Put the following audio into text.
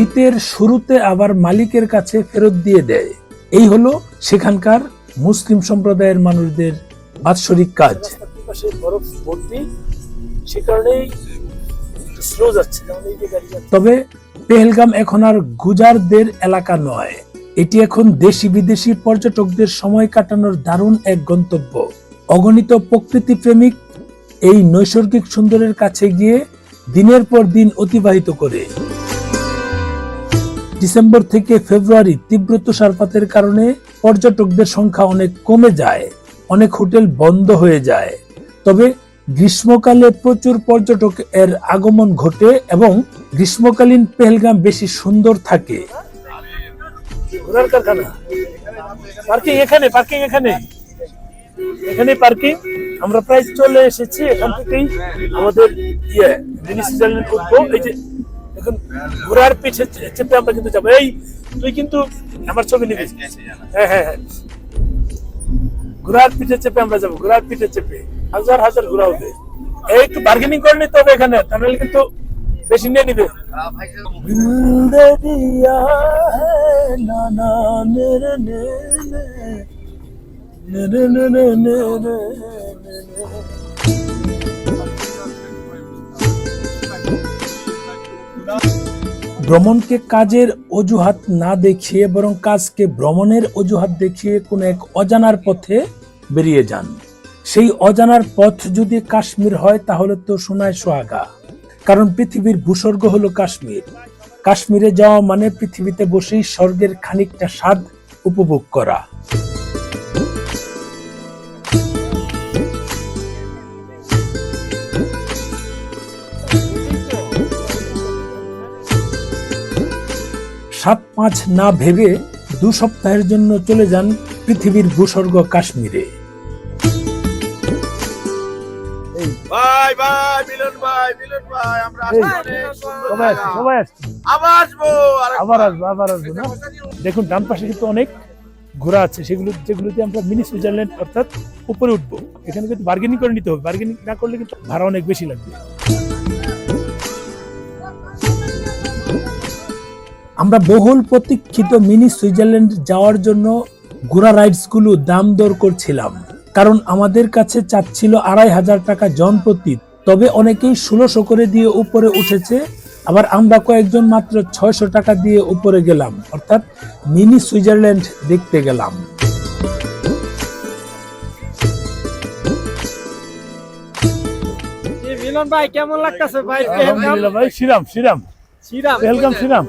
শীতের শুরুতে আবার মালিকের কাছে ফেরত দিয়ে দেয়। এই হলো সেখানকার মুসলিম সম্প্রদায়ের মানুষদের বাৎসরিক কাজ। তবে পেহেলগাম এখন আর গুজারদের এলাকা নয়। এটি এখন দেশি বিদেশি পর্যটকদের সময় কাটানোর দারুণ এক গন্তব্য। অগণিত প্রকৃতি প্রেমিক এই নৈসর্গিক সুন্দরের কাছে গিয়ে দিনের পর দিন অতিবাহিত করে। ডিসেম্বর থেকে ফেব্রুয়ারি তীব্র তুষারপাতের কারণে পর্যটকদের সংখ্যা অনেক কমে যায়, অনেক হোটেল বন্ধ হয়ে যায়। তবে গ্রীষ্মকালে প্রচুর পর্যটক এর আগমন ঘটে এবং গ্রীষ্মকালীন পেহেলগাম বেশি সুন্দর থাকে। পার্কিং এখানে পার্কিং এখানে। এখানে পার্কিং আমরা প্রায় চলে এসেছি এখান থেকেই আমাদের ইয়ে সুইজারল্যান্ড উঠবো এই যে এখন ঘোড়ার চে- চেপে আমরা কিন্তু যাব এই তুই কিন্তু আমার ছবি নিবি হ্যাঁ হ্যাঁ হ্যাঁ ঘোড়ার পিঠে চেপে আমরা যাব ঘোড়ার পিঠে চেপে হাজার হাজার ঘোড়া হবে এই একটু বার্গেনিং করে নিতে হবে এখানে তাহলে কিন্তু বেশি নিয়ে নিবে दिल ভ্রমণকে কাজের অজুহাত না দেখিয়ে বরং কাজকে ভ্রমণের অজুহাত দেখিয়ে কোনো এক অজানার পথে বেরিয়ে যান। সেই অজানার পথ যদি কাশ্মীর হয়, তাহলে তো সোনায় সোহাগা। কারণ পৃথিবীর ভূস্বর্গ হলো কাশ্মীর। কাশ্মীরে যাওয়া মানে পৃথিবীতে বসেই স্বর্গের খানিকটা স্বাদ উপভোগ করা। সাত পাঁচ না ভেবে দু সপ্তাহের জন্য চলে যান পৃথিবীর ভূস্বর্গ কাশ্মীরে। ভাই ভাই মিলন ভাই মিলন ভাই আমরা এই, আসলে অনেক সুন্দর সবাই সবাই আবার আসব আবার আসব আবার আসব না? দেখুন ডান পাশে কিন্তু অনেক ঘোরা আছে। সেগুলো যেগুলোতে আমরা মিনি সুইজারল্যান্ড অর্থাৎ উপরে উঠবো। এখানে কিন্তু বার্গেনিং করে নিতে হবে। বার্গেনিং না করলে কিন্তু ভাড়া অনেক বেশি লাগবে। আমরা বহুল প্রতীক্ষিত মিনি সুইজারল্যান্ড যাওয়ার জন্য ঘোড়া রাইডসগুলো দাম দর করছিলাম। কারণ আমাদের কাছে চাচ্ছিল আড়াই হাজার টাকা জন প্রতি তবে অনেকেই ষোলোশো করে দিয়ে উপরে উঠেছে আবার আমরা কয়েকজন মাত্র ছয়শো টাকা দিয়ে উপরে গেলাম অর্থাৎ মিনি সুইজারল্যান্ড দেখতে গেলাম। মিলন ভাই কেমন লাগতেছে ভাই? ভাই শ্রীরাম শ্রীরাম। শ্রীরাম। ওয়েলকাম শ্রীরাম।